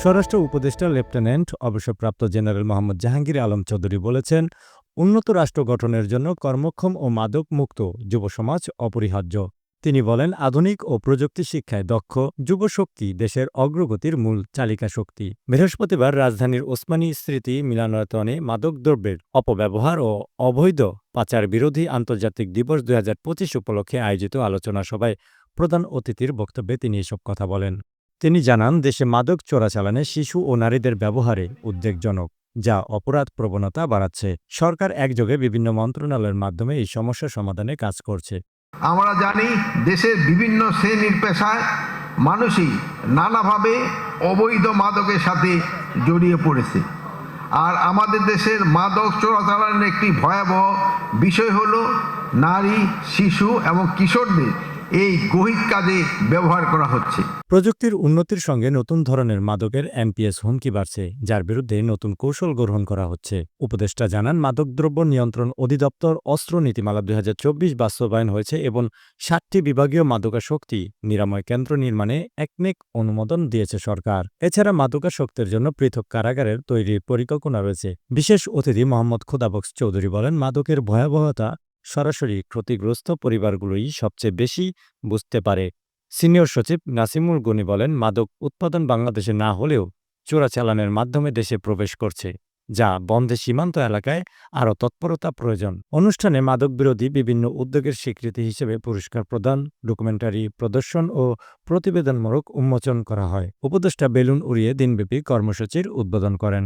স্বরাষ্ট্র উপদেষ্টা লেফটেন্যান্ট, অবসরপ্রাপ্ত জেনারেল মোহাম্মদ জাহাঙ্গীর আলম চৌধুরী বলেছেন, উন্নত রাষ্ট্র গঠনের জন্য কর্মক্ষম ও মাদক মুক্ত যুব সমাজ অপরিহার্য। তিনি বলেন, আধুনিক ও প্রযুক্তি শিক্ষায় দক্ষ যুবশক্তি দেশের অগ্রগতির মূল চালিকা শক্তি। বৃহস্পতিবার রাজধানীর ওসমানী স্মৃতি মিলনায়তনে মাদকদ্রব্যের অপব্যবহার ও অবৈধ পাচার বিরোধী আন্তর্জাতিক দিবস দুই উপলক্ষে আয়োজিত আলোচনা সভায় প্রধান অতিথির বক্তব্যে তিনি এসব কথা বলেন। তিনি জানান, দেশে মাদক চোরাচালানে শিশু ও নারীদের ব্যবহারে উদ্বেগজনক, যা অপরাধ প্রবণতা বাড়াচ্ছে। সরকার একযোগে বিভিন্ন মন্ত্রণালয়ের মাধ্যমে এই সমস্যা সমাধানে কাজ করছে। আমরা জানি, দেশের বিভিন্ন শ্রেণির পেশায় মানুষই নানাভাবে অবৈধ মাদকের সাথে জড়িয়ে পড়েছে। আর আমাদের দেশের মাদক চোরাচালানের একটি ভয়াবহ বিষয় হলো নারী, শিশু এবং কিশোরদের এই গহিত কাজে ব্যবহার করা হচ্ছে। প্রযুক্তির উন্নতির সঙ্গে নতুন ধরনের মাদকের এমপিএস হুমকি বাড়ছে, যার বিরুদ্ধে নতুন কৌশল গ্রহণ করা হচ্ছে। উপদেষ্টা জানান, মাদকদ্রব্য নিয়ন্ত্রণ অধিদপ্তর অস্ত্র নীতিমালা দুই বাস্তবায়ন হয়েছে এবং ষাটটি বিভাগীয় মাদকাশক্তি নিরাময় কেন্দ্র নির্মাণে একনেক অনুমোদন দিয়েছে সরকার। এছাড়া মাদকাসক্তের জন্য পৃথক কারাগারের তৈরির পরিকল্পনা রয়েছে। বিশেষ অতিথি মোহাম্মদ খোদাবক্স চৌধুরী বলেন, মাদকের ভয়াবহতা সরাসরি ক্ষতিগ্রস্ত পরিবারগুলোই সবচেয়ে বেশি বুঝতে পারে। সিনিয়র সচিব নাসিমুল গনি বলেন, মাদক উৎপাদন বাংলাদেশে না হলেও চোরাচালানের মাধ্যমে দেশে প্রবেশ করছে, যা বন্ধে সীমান্ত এলাকায় আরও তৎপরতা প্রয়োজন। অনুষ্ঠানে মাদক বিরোধী বিভিন্ন উদ্যোগের স্বীকৃতি হিসেবে পুরস্কার প্রদান, ডকুমেন্টারি প্রদর্শন ও প্রতিবেদনমূলক উন্মোচন করা হয়। উপদেষ্টা বেলুন উড়িয়ে দিনব্যাপী কর্মসূচির উদ্বোধন করেন।